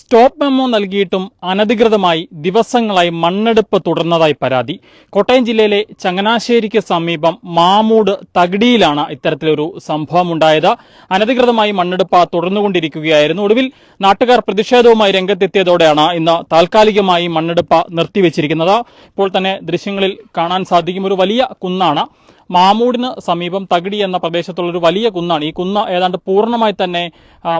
Stop memo നൽകിയിട്ടും അനധികൃതമായി ദിവസങ്ങളായി മണ്ണെടുപ്പ് തുടർന്നതായി പരാതി. കോട്ടയം ജില്ലയിലെ ചങ്ങനാശ്ശേരിക്ക് സമീപം മാമൂട് തകിടിയിലാണ് ഇത്തരത്തിലൊരു സംഭവം ഉണ്ടായത് അനധികൃതമായി മണ്ണെടുപ്പ് തുടർന്നുകൊണ്ടിരിക്കുകയായിരുന്നു. ഒടുവിൽ നാട്ടുകാർ പ്രതിഷേധവുമായി രംഗത്തെത്തിയതോടെയാണ് ഇന്ന് താൽക്കാലികമായി മണ്ണെടുപ്പ് നിർത്തിവെച്ചിരിക്കുന്നത്. ഇപ്പോൾ തന്നെ ദൃശ്യങ്ങളിൽ കാണാൻ സാധിക്കും. ഒരു വലിയ കുന്നാണ്. മാമൂടിന് സമീപം തകിടി എന്ന പ്രദേശത്തുള്ളൊരു വലിയ കുന്നാണ്. ഈ കുന്ന് ഏതാണ്ട് പൂർണമായി തന്നെ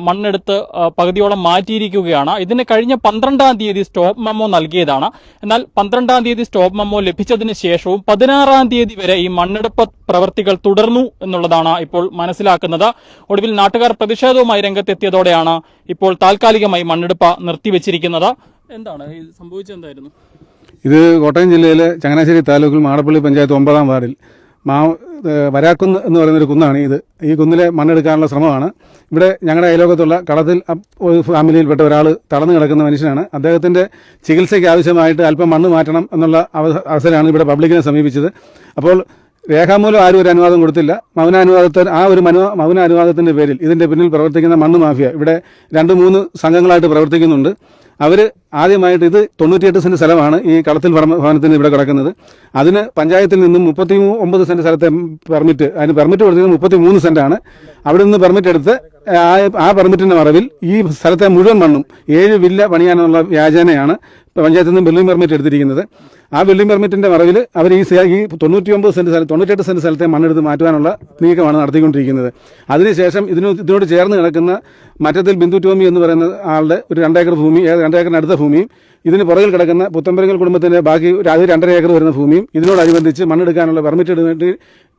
മണ്ണെടുത്ത് പകുതിയോളം മാറ്റിയിരിക്കുകയാണ്. ഇതിന് കഴിഞ്ഞ പന്ത്രണ്ടാം തീയതി സ്റ്റോപ്പ് മെമ്മോ നൽകിയതാണ്. എന്നാൽ പന്ത്രണ്ടാം തീയതി സ്റ്റോപ്പ് മെമ്മോ ലഭിച്ചതിന് ശേഷവും പതിനാറാം തീയതി വരെ ഈ മണ്ണെടുപ്പ് പ്രവർത്തികൾ തുടർന്നു എന്നുള്ളതാണ് ഇപ്പോൾ മനസ്സിലാക്കുന്നത്. ഒടുവിൽ നാട്ടുകാർ പ്രതിഷേധവുമായി രംഗത്തെത്തിയതോടെയാണ് ഇപ്പോൾ താൽക്കാലികമായി മണ്ണെടുപ്പ് നിർത്തിവെച്ചിരിക്കുന്നത്. എന്താണ്? സംഭവിച്ചെന്തായിരുന്നു ഇത് കോട്ടയം ജില്ലയിലെ ചങ്ങനാശ്ശേരി താലൂക്കിൽ മാടപ്പള്ളി പഞ്ചായത്ത് ഒമ്പതാം വാർഡിൽ മാ വരാക്കുന്ന് എന്ന് പറയുന്നൊരു കുന്നാണ് ഇത്. ഈ കുന്നിലെ മണ്ണെടുക്കാനുള്ള ശ്രമമാണ്. ഇവിടെ ഞങ്ങളുടെ അയലോകത്തുള്ള കളത്തിൽ ഒരു ഫാമിലിയിൽപ്പെട്ട ഒരാൾ തളർന്നു കിടക്കുന്ന മനുഷ്യനാണ്. അദ്ദേഹത്തിന്റെ ചികിത്സയ്ക്ക് ആവശ്യമായിട്ട് അല്പം മണ്ണ് മാറ്റണം എന്നുള്ള അവസരമാണ് ഇവിടെ പബ്ലിക്കിനെ സമീപിച്ചത്. അപ്പോൾ രേഖാമൂലം ആരും ഒരു അനുവാദം കൊടുത്തില്ല. മൗനാനുവാദത്തിന് ആ ഒരു മനു മൗനാനുവാദത്തിന്റെ പേരിൽ ഇതിന്റെ പിന്നിൽ പ്രവർത്തിക്കുന്ന മണ്ണ് മാഫിയ ഇവിടെ രണ്ട് മൂന്ന് സംഘങ്ങളായിട്ട് പ്രവർത്തിക്കുന്നുണ്ട്. അവർ ആദ്യമായിട്ട് ഇത് തൊണ്ണൂറ്റിയെട്ട് സെന്റ് സ്ഥലമാണ് ഈ കളത്തിൽ ഭവനത്തിന് ഇവിടെ കിടക്കുന്നത്. അതിന് പഞ്ചായത്തിൽ നിന്നും മുപ്പത്തി ഒമ്പത് സെന്റ് സ്ഥലത്തെ പെർമിറ്റ് അതിന് പെർമിറ്റ് കൊടുത്തത് മുപ്പത്തി മൂന്ന് ആണ് അവിടെ നിന്ന് പെർമിറ്റ് എടുത്ത് ആ പെർമിറ്റിന്റെ മറവിൽ ഈ സ്ഥലത്തെ മുഴുവൻ മണ്ണും ഏഴ് വില്ല പണിയാനുള്ള വ്യാജേനയാണ് പഞ്ചായത്തിൽ നിന്ന് ബിൽഡിംഗ് പെർമിറ്റ് എടുത്തിരിക്കുന്നത്. ആ ബിൽഡിംഗ് പെർമിറ്റിന്റെ മറവിൽ അവർ ഈ ഈ തൊണ്ണൂറ്റി ഒമ്പത് സെന്റ് സ്ഥലം തൊണ്ണൂറ്റെട്ട് സെന്റ് സ്ഥലത്തെ മണ്ണെടുത്ത് മാറ്റുവാനുള്ള നീക്കമാണ് നടത്തിക്കൊണ്ടിരിക്കുന്നത്. അതിനുശേഷം ഇതിന് ഇതിനോട് ചേർന്ന് കിടക്കുന്ന മറ്റത്തിൽ ബിന്ദു എന്ന് പറയുന്ന ആളുടെ ഒരു രണ്ടേക്കർ ഭൂമി ഏ- രണ്ടേക്കറിന് അടുത്ത ഭൂമിയും ഇതിന് പുറകിൽ കിടക്കുന്ന പുത്തമ്പരങ്ങൽ കുടുംബത്തിന്റെ ബാക്കി അത് രണ്ടര ഏക്കർ വരുന്ന ഭൂമിയും ഇതിനോടനുബന്ധിച്ച് മണ്ണെടുക്കാനുള്ള പെർമിറ്റ് എടുത്തിട്ട്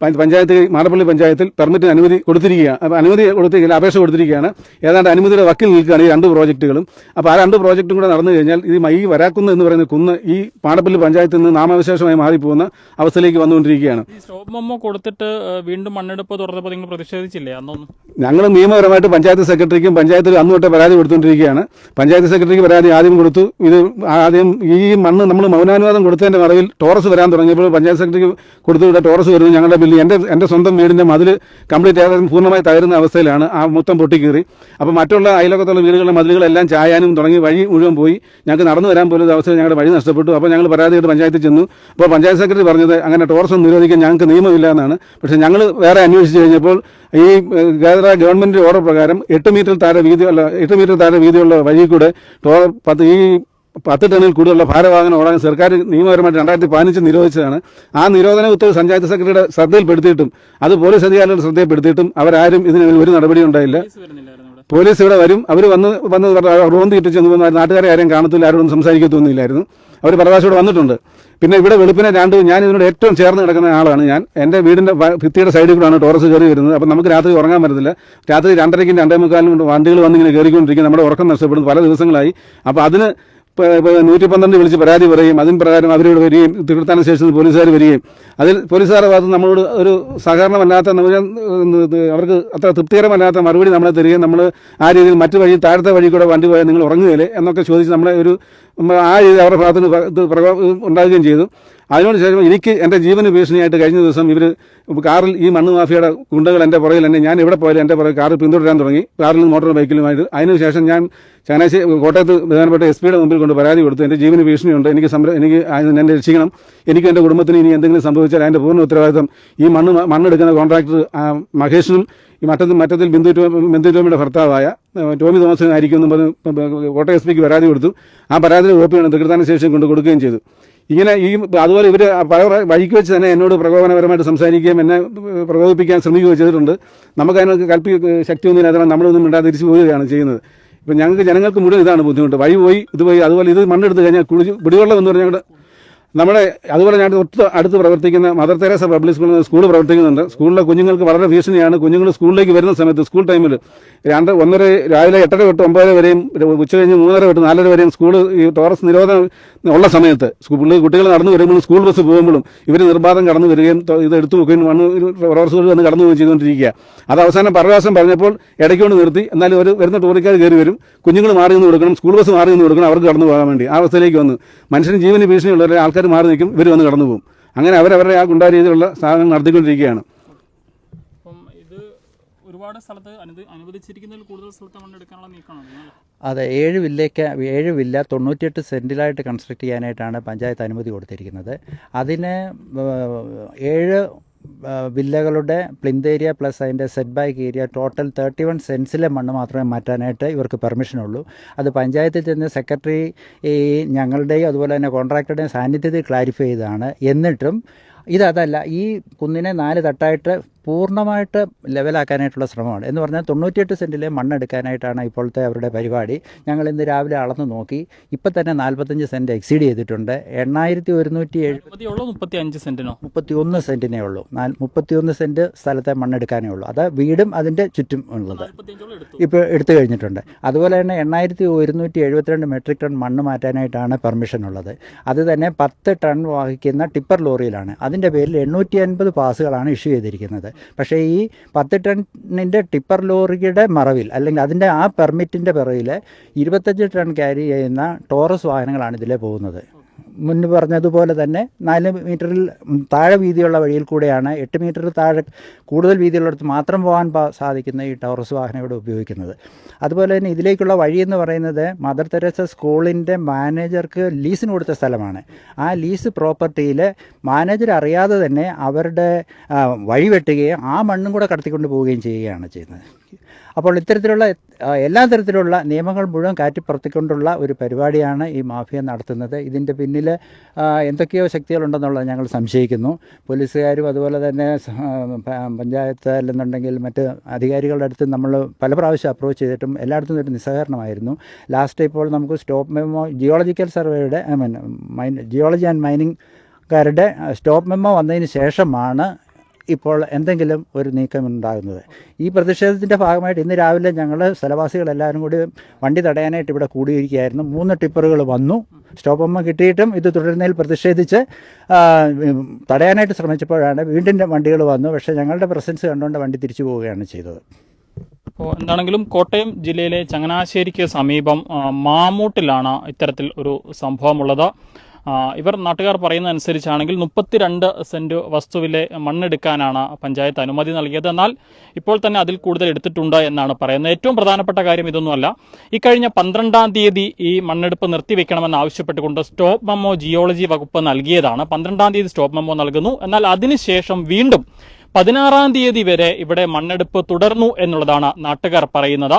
പഞ്ചായത്ത് മാടപ്പള്ളി പഞ്ചായത്തിൽ പെർമിറ്റിന് അനുമതി കൊടുത്തിരിക്കുകയാണ് അനുമതി കൊടുത്തിരിക്കുക അപേക്ഷ കൊടുത്തിരിക്കുകയാണ്. ഏതാണ്ട് അനുമതിയുടെ വക്കിൽ നിൽക്കുകയാണ് ഈ രണ്ട് പ്രോജക്റ്റുകളും അപ്പോൾ ആ രണ്ട് പ്രോജക്റ്റും കൂടെ നടന്നു കഴിഞ്ഞാൽ ഈ ഈ വരാക്കുന്ന് എന്ന് പറയുന്ന കുന്ന് ഈ മാടപ്പള്ളി പഞ്ചായത്തിൽ നിന്ന് നാമവിശേഷമായി മാറിപ്പോകുന്ന അവസ്ഥയിലേക്ക് വന്നുകൊണ്ടിരിക്കുകയാണ്. ഈ സ്റ്റോപ്പ് മെമ്മോ കൊടുത്തിട്ട് വീണ്ടും മണ്ണെടുപ്പ് തുടർന്നപ്പോൾ നിങ്ങൾ പ്രതിഷേധിച്ചില്ലേ? അന്നൊന്നും ഞങ്ങൾ നിയമപരമായിട്ട് പഞ്ചായത്ത് സെക്രട്ടറിക്കും പഞ്ചായത്തിൽ അന്ന് തൊട്ട് പരാതി കൊടുത്തുകൊണ്ടിരിക്കുകയാണ്. പഞ്ചായത്ത് സെക്രട്ടറിക്ക് പരാതി ആദ്യം കൊടുത്തു. ഇത് ആദ്യം ഈ മണ്ണ് നമ്മൾ മൗനാനുവാദം കൊടുത്തതിന്റെ മറവിൽ ടോറസ് വരാൻ തുടങ്ങിയപ്പോൾ പഞ്ചായത്ത് സെക്രട്ടറിക്ക് കൊടുത്തുവിട്ട ടോറസ് വരുന്നു. ഞങ്ങളുടെ ബില്ല് എന്റെ എന്റെ സ്വന്തം വീടിന്റെ മതിൽ കംപ്ലീറ്റ് ആയതും പൂർണമായി തകരുന്ന അവസ്ഥയിലാണ് ആ മൊത്തം പൊട്ടിക്കീറി. അപ്പോൾ മറ്റുള്ള അയലോകത്തുള്ള വീടുകളുടെ മതിലുകളെല്ലാം ചായാനും തുടങ്ങി വഴി മുഴുവൻ പോയി. ഞങ്ങൾക്ക് നടന്നു വരാൻ പോലും അവസ്ഥ ഞങ്ങളുടെ വഴി നഷ്ടപ്പെട്ടു. അപ്പോൾ ഞങ്ങൾ പരാതിയായിട്ട് പഞ്ചായത്തിൽ ചെന്നു. അപ്പോൾ പഞ്ചായത്ത് സെക്രട്ടറി പറഞ്ഞത് അങ്ങനെ ടോർസ് ഒന്നും നിരോധിക്കാൻ ഞങ്ങൾക്ക് നിയമമില്ല എന്നാണ്. പക്ഷേ ഞങ്ങൾ വേറെ അന്വേഷിച്ച് കഴിഞ്ഞപ്പോൾ ഈ കേരള കേന്ദ്ര ഗവൺമെന്റ് ഓർഡർ പ്രകാരം എട്ട് മീറ്റർ താഴെ വീതിയുള്ള എട്ട് മീറ്റർ താഴെ വീതിയുള്ള വഴി കൂടെ ടോ പത്ത് ഈ പത്ത് ടണ്ണിൽ കൂടുതലുള്ള ഭാരവാഹനം ഓടാൻ സർക്കാർ നിയമപരമായിട്ട് രണ്ടായിരത്തി പതിനഞ്ച് നിരോധിച്ചതാണ്. ആ നിരോധന ഉത്തരവ് പഞ്ചായത്ത് സെക്രട്ടറിയുടെ ശ്രദ്ധയിൽപ്പെടുത്തിയിട്ടും അത് പോലീസ് അധികാരികളുടെ ശ്രദ്ധയിൽപ്പെടുത്തിയിട്ടും അവരാരും ഇതിന് ഒരു നടപടി ഉണ്ടായില്ല. പോലീസ് ഇവിടെ വരും. അവർ വന്ന് വന്ന് റോന്ത് കിട്ടി ചെന്ന് വന്ന് നാട്ടുകാരെ ആരെയും കാണത്തില്ല. ആരോടും സംസാരിക്കത്തൊന്നുമില്ലായിരുന്നു. അവർ പ്രകാശോട് വന്നിട്ടുണ്ട്. പിന്നെ ഇവിടെ വെളുപ്പിനെ രണ്ട് ഞാൻ ഇതിനോട് ഏറ്റവും ചേർന്ന് കിടക്കുന്ന ആളാണ് ഞാൻ. എന്റെ വീടിന്റെ ഭിത്തിയുടെ സൈഡിൽ കൂടെയാണ് ടോറസ് കയറി വരുന്നത്. അപ്പം നമുക്ക് രാത്രി ഉറങ്ങാൻ പറ്റത്തില്ല. രാത്രി രണ്ടരയ്ക്കും രണ്ടേ മുക്കാലിനും കൊണ്ട് വണ്ടികൾ വന്നിങ്ങനെ കയറിക്കൊണ്ടിരിക്കും. നമ്മുടെ ഉറക്കം നഷ്ടപ്പെടുന്നു. പല ദിവസങ്ങളായി. അപ്പോൾ അതിന് നൂറ്റി പന്ത്രണ്ട് വിളിച്ച് പരാതി പറയും അതിന് പ്രകാരം അവരോട് വരികയും തിരുത്താന സ്റ്റേഷനിൽ പോലീസുകാർ വരികയും. അതിൽ പോലീസുകാരുടെ ഭാഗത്ത് നമ്മളോട് ഒരു സഹകരണമല്ലാത്ത അവർക്ക് അത്ര തൃപ്തികരമല്ലാത്ത മറുപടി നമ്മളെ തരികയും നമ്മൾ ആ രീതിയിൽ മറ്റു വഴി താഴത്തെ വഴി കൂടെ വണ്ടി പോയാൽ നിങ്ങൾ ഉറങ്ങുകയില്ലേ എന്നൊക്കെ ചോദിച്ച് നമ്മളെ ഒരു ആ രീതി അവരുടെ ഭാഗത്ത് ഉണ്ടാവുകയും ചെയ്തു. അതിനോട് ശേഷം എനിക്ക് എന്റെ ജീവന് ഭീഷണിയായിട്ട് കഴിഞ്ഞ ദിവസം ഇവർ കാറിൽ ഈ മണ്ണ് മാഫിയയുടെ ഗുണ്ടകൾ എന്റെ പുറകിൽ തന്നെ ഞാൻ എവിടെ പോയാലും എന്റെ പുറകെ കാറിൽ പിന്തുടരാൻ തുടങ്ങി. കാറിൽ മോട്ടോർ ബൈക്കിലുമായിട്ട്. അതിനുശേഷം ഞാൻ ചങ്ങനാശ്ശേരി കോട്ടയത്ത് ബഹുമാനപ്പെട്ട എസ് പിയുടെ മുമ്പിൽ കൊണ്ട് പരാതി കൊടുത്തു. എന്റെ ജീവന് ഭീഷണിയുണ്ട്. എനിക്ക് സംര എനിക്ക് എന്നെ രക്ഷിക്കണം. എനിക്ക് എന്റെ കുടുംബത്തിന് ഇനി എന്തെങ്കിലും സംഭവിച്ചാൽ അതിന്റെ പൂർണ ഉത്തരവാദിത്തം ഈ മണ്ണ് മണ്ണെടുക്കുന്ന കോൺട്രാക്ടർ മഹേഷിനും ഈ മറ്റത്തിൽ മറ്റത്തിൽ ബിന്ദു ബിന്ദു ടോമിയുടെ ഭർത്താവായ ടോമി തോമസിനായിരിക്കും എന്നും പറഞ്ഞ് കോട്ടയം എസ് പിക്ക് പരാതി കൊടുത്തു. ആ പരാതിയുടെ കോപ്പിയാണ് തൃക്കൃതാന ശേഷം കൊണ്ട് കൊടുക്കുകയും ചെയ്തു. ഇങ്ങനെ ഈ അതുപോലെ ഇവർ പല വഴിക്ക് വെച്ച് തന്നെ എന്നോട് പ്രകോപനപരമായിട്ട് സംസാരിക്കുകയും എന്നെ പ്രകോപിപ്പിക്കാൻ ശ്രമിക്കുകയും ചെയ്തിട്ടുണ്ട്. നമുക്ക് അതിനൊക്കെ കൽപ്പി ശക്തിയൊന്നും ഇല്ലാതെ നമ്മളൊന്നും മിണ്ടാതെ തിരിച്ചു പോവുകയാണ് ചെയ്യുന്നത്. ഇപ്പം ഞങ്ങൾക്ക് ജനങ്ങൾക്ക് മുഴുവൻ ഇതാണ് ബുദ്ധിമുട്ട്. വഴി പോയി ഇത് പോയി അതുപോലെ ഇത് മണ്ണെടുത്ത് കഴിഞ്ഞാൽ കുളിച്ച് കുടിവെള്ളം എന്ന് പറഞ്ഞാൽ നമ്മുടെ അതുപോലെ ഞാൻ ഒത്ത് അടുത്ത് പ്രവർത്തിക്കുന്ന Mother Teresa public school school പ്രവർത്തിക്കുന്നുണ്ട്. സ്കൂളിലെ കുഞ്ഞുങ്ങൾക്ക് വളരെ ഭീഷണിയാണ്. കുഞ്ഞുങ്ങൾ സ്കൂളിലേക്ക് വരുന്ന സമയത്ത് സ്കൂൾ ടൈമിൽ രണ്ട് ഒന്നര രാവിലെ എട്ടര തൊട്ട് ഒമ്പതര വരെയും ഉച്ച കഴിഞ്ഞ് മൂന്നര തൊട്ട് നാലര വരെയും സ്കൂൾ ഈ ടോറസ് നിരോധനം ഉള്ള സമയത്ത് സ്കൂൾ കുട്ടികൾ നടന്നു വരുമ്പോഴും സ്കൂൾ ബസ് പോകുമ്പോഴും ഇവർ നിർബാധം കടന്നു വരികയും ഇത് എടുത്തു വെക്കുകയും വന്ന് ടോറസ് വന്ന് കടന്നു പോവുകയും ചെയ്തുകൊണ്ടിരിക്കുക. അത് അവസാനം പരവാസം പറഞ്ഞപ്പോൾ ഇടയ്ക്കൊണ്ട് നിർത്തി. എന്നാലും ഒരു വരുന്ന ടൂറിക്കാർ കയറി വരും. കുഞ്ഞുങ്ങൾ മാറി നിന്ന് കൊടുക്കണം സ്കൂൾ ബസ് മാറി നിന്ന് കൊടുക്കണം അവർക്ക് കടന്നു പോകാൻ വേണ്ടി. ആ അവസ്ഥയിലേക്ക് വന്നു. മനുഷ്യന് ജീവന് ഭീഷണിയുള്ളവരെ ആൾക്കാർ മാറി നിൽക്കും ഇവർ വന്ന് കടന്നു പോകും. അങ്ങനെ അവരവരുടെ ആ ഗുണ്ടാ രീതിയിലുള്ള സാധനങ്ങൾ നടത്തിക്കൊണ്ടിരിക്കുകയാണ്. ഒരുപാട് ഒരുപാട് സ്ഥലത്ത് അനുവദിച്ചിരിക്കുന്നതിൽ കൂടുതൽ സ്ഥലത്ത് മണ്ണെടുക്കാനുള്ള നീക്കമാണ് അതെ ഏഴ് വില്ലേക്ക് ഏഴ് വില്ല തൊണ്ണൂറ്റിയെട്ട് സെന്റിലായിട്ട് കൺസ്ട്രക്ട് ചെയ്യാനായിട്ടാണ് പഞ്ചായത്ത് അനുമതി കൊടുത്തിരിക്കുന്നത്. അതിന് ഏഴ് വില്ലകളുടെ പ്ലിന്ത് ഏരിയ പ്ലസ് അതിന്റെ set back area total thirty one സെൻസിലെ മണ്ണ് മാത്രമേ മാറ്റാനായിട്ട് ഇവർക്ക് പെർമിഷൻ ഉള്ളൂ അത് പഞ്ചായത്തിൽ ചെന്ന് സെക്രട്ടറി ഈ ഞങ്ങളുടെയും അതുപോലെ തന്നെ കോൺട്രാക്ടറുടെയും സാന്നിധ്യത്തിൽ ക്ലാരിഫൈ ചെയ്തതാണ്. എന്നിട്ടും ഇതല്ല ഈ കുന്നിനെ നാല് തട്ടായിട്ട് പൂർണമായിട്ട് ലെവലാക്കാനായിട്ടുള്ള ശ്രമമാണ്. എന്ന് പറഞ്ഞാൽ തൊണ്ണൂറ്റിയെട്ട് സെന്റിലെ മണ്ണെടുക്കാനായിട്ടാണ് ഇപ്പോഴത്തെ അവരുടെ പരിപാടി. ഞങ്ങൾ ഇന്ന് രാവിലെ അളന്ന് നോക്കി. ഇപ്പം തന്നെ നാൽപ്പത്തഞ്ച് സെന്റ് എക്സീഡ് ചെയ്തിട്ടുണ്ട്. എണ്ണായിരത്തി ഒരുന്നൂറ്റി എഴുപത്തിയുള്ളൂ മുപ്പത്തി അഞ്ച് സെന്റിനോ മുപ്പത്തി ഒന്ന് സെന്റിനേ ഉള്ളൂ. നാൽ മുപ്പത്തിയൊന്ന് സെന്റ് സ്ഥലത്തെ മണ്ണെടുക്കാനേ ഉള്ളൂ. അത് വീടും അതിന്റെ ചുറ്റും ഉള്ളത്. ഇപ്പോൾ എടുത്തു. കഴിഞ്ഞിട്ടുണ്ട്. അതുപോലെ തന്നെ എണ്ണായിരത്തി ഒരുന്നൂറ്റി എഴുപത്തിരണ്ട് മെട്രിക് ടൺ മണ്ണ് മാറ്റാനായിട്ടാണ് പെർമിഷൻ ഉള്ളത്. അത് തന്നെ പത്ത് ടൺ വഹിക്കുന്ന ടിപ്പർ ലോറിയിലാണ്. അതിന്റെ പേരിൽ എണ്ണൂറ്റി അൻപത് പാസുകളാണ് ഇഷ്യൂ ചെയ്തിരിക്കുന്നത്. പക്ഷേ ഈ പത്ത് ടണ്ണിന്റെ ടിപ്പർ ലോറിയുടെ മറവിൽ അല്ലെങ്കിൽ അതിന്റെ ആ പെർമിറ്റിന്റെ പിറവിൽ ഇരുപത്തഞ്ച് ടൺ ക്യാരി ചെയ്യുന്ന ടോറസ് വാഹനങ്ങളാണ് ഇതിലെ പോകുന്നത്. മുന്ന് പറഞ്ഞതുപോലെ തന്നെ നാല് മീറ്ററിൽ താഴെ വീതിയുള്ള വഴിയിൽ കൂടെയാണ് എട്ട് മീറ്ററിൽ താഴെ കൂടുതൽ വീതിയുള്ളിടത്ത് മാത്രം പോകാൻ സാധിക്കുന്ന ഈ ടവറസ് വാഹനം ഇവിടെ ഉപയോഗിക്കുന്നത്. അതുപോലെ തന്നെ ഇതിലേക്കുള്ള വഴി എന്ന് പറയുന്നത് മദർ തെരേസ സ്കൂളിന്റെ മാനേജർക്ക് ലീസിന് കൊടുത്ത സ്ഥലമാണ്. ആ ലീസ് പ്രോപ്പർട്ടിയിൽ മാനേജർ അറിയാതെ തന്നെ അവരുടെ വഴി വെട്ടുകയും ആ മണ്ണും കൂടെ കടത്തിക്കൊണ്ട് പോവുകയും ചെയ്യുകയാണ് ചെയ്യുന്നത്. അപ്പോൾ ഇത്തരത്തിലുള്ള എല്ലാ തരത്തിലുള്ള നിയമങ്ങൾ മുഴുവൻ കാറ്റിപ്പുറത്തിക്കൊണ്ടുള്ള ഒരു പരിപാടിയാണ് ഈ മാഫിയ നടത്തുന്നത്. ഇതിന്റെ പിന്നിൽ എന്തൊക്കെയോ ശക്തികളുണ്ടെന്നുള്ളത് ഞങ്ങൾ സംശയിക്കുന്നു. പോലീസുകാരും അതുപോലെ തന്നെ പഞ്ചായത്ത് അല്ലെന്നുണ്ടെങ്കിൽ മറ്റ് അധികാരികളുടെ അടുത്ത് നമ്മൾ പല പ്രാവശ്യം അപ്രോച്ച് ചെയ്തിട്ടും എല്ലായിടത്തും ഒരു നിസ്സഹകരണമായിരുന്നു. ലാസ്റ്റ് ഇപ്പോൾ നമുക്ക് സ്റ്റോപ്പ് മെമ്മോ ജിയോളജിക്കൽ സർവേയുടെ മീൻ ജിയോളജി ആൻഡ് മൈനിങ് കാരുടെ സ്റ്റോപ്പ് മെമ്മോ വന്നതിന് ശേഷമാണ് ഇപ്പോൾ എന്തെങ്കിലും ഒരു നീക്കം ഉണ്ടാകുന്നത് ഈ പ്രതിഷേധത്തിന്റെ ഭാഗമായിട്ട് ഇന്ന് രാവിലെ ഞങ്ങൾ സ്ഥലവാസികളെല്ലാവരും കൂടി വണ്ടി തടയാനായിട്ട് ഇവിടെ കൂടിയിരിക്കുകയായിരുന്നു. മൂന്ന് ടിപ്പറുകൾ വന്നു. സ്റ്റോപ്പമ്മ കിട്ടിയിട്ടും ഇത് തുടരുന്നതിൽ പ്രതിഷേധിച്ച് തടയാനായിട്ട് ശ്രമിച്ചപ്പോഴാണ് വീണ്ടും വണ്ടികൾ വന്നു. പക്ഷേ ഞങ്ങളുടെ പ്രസൻസ് കണ്ടുകൊണ്ട് വണ്ടി തിരിച്ചു പോവുകയാണ് ചെയ്തത്. എന്താണെങ്കിലും കോട്ടയം ജില്ലയിലെ ചങ്ങനാശ്ശേരിക്ക് സമീപം മാമൂട്ടിലാണ് ഇത്തരത്തിൽ ഒരു സംഭവമുള്ളത്. ഇവർ നാട്ടുകാർ പറയുന്നതനുസരിച്ചാണെങ്കിൽ മുപ്പത്തിരണ്ട് സെന്റ് വസ്തുവിലെ മണ്ണെടുക്കാനാണ് പഞ്ചായത്ത് അനുമതി നൽകിയത്. എന്നാൽ ഇപ്പോൾ തന്നെ അതിൽ കൂടുതൽ എടുത്തിട്ടുണ്ട് എന്നാണ് പറയുന്നത്. ഏറ്റവും പ്രധാനപ്പെട്ട കാര്യം ഇതൊന്നുമല്ല. ഇക്കഴിഞ്ഞ പന്ത്രണ്ടാം തീയതി ഈ മണ്ണെടുപ്പ് നിർത്തിവെക്കണമെന്ന് ആവശ്യപ്പെട്ടുകൊണ്ട് സ്റ്റോപ്പ് മെമ്മോ ജിയോളജി വകുപ്പ് നൽകിയതാണ്. പന്ത്രണ്ടാം തീയതി സ്റ്റോപ്പ് മെമ്മോ നൽകുന്നു. എന്നാൽ അതിനുശേഷം വീണ്ടും പതിനാറാം തീയതി വരെ ഇവിടെ മണ്ണെടുപ്പ് തുടർന്നു എന്നുള്ളതാണ് നാട്ടുകാർ പറയുന്നത്.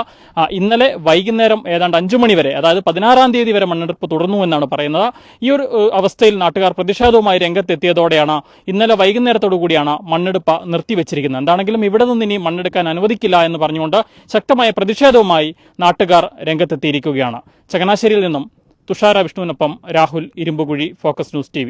ഇന്നലെ വൈകുന്നേരം ഏതാണ്ട് അഞ്ചു മണി വരെ അതായത് പതിനാറാം തീയതി വരെ മണ്ണെടുപ്പ് തുടർന്നു എന്നാണ് പറയുന്നത്. ഈ ഒരു അവസ്ഥയിൽ നാട്ടുകാർ പ്രതിഷേധവുമായി രംഗത്തെത്തിയതോടെയാണ് ഇന്നലെ വൈകുന്നേരത്തോടു കൂടിയാണ് മണ്ണെടുപ്പ് നിർത്തിവെച്ചിരിക്കുന്നത്. എന്താണെങ്കിലും ഇവിടെ നിന്ന് ഇനി മണ്ണെടുക്കാൻ അനുവദിക്കില്ല എന്ന് പറഞ്ഞുകൊണ്ട് ശക്തമായ പ്രതിഷേധവുമായി നാട്ടുകാർ രംഗത്തെത്തിയിരിക്കുകയാണ്. ചങ്ങനാശ്ശേരിയിൽ നിന്നും Thushara വിഷ്ണുവിനൊപ്പം Rahul Irumbukuzhi focus news T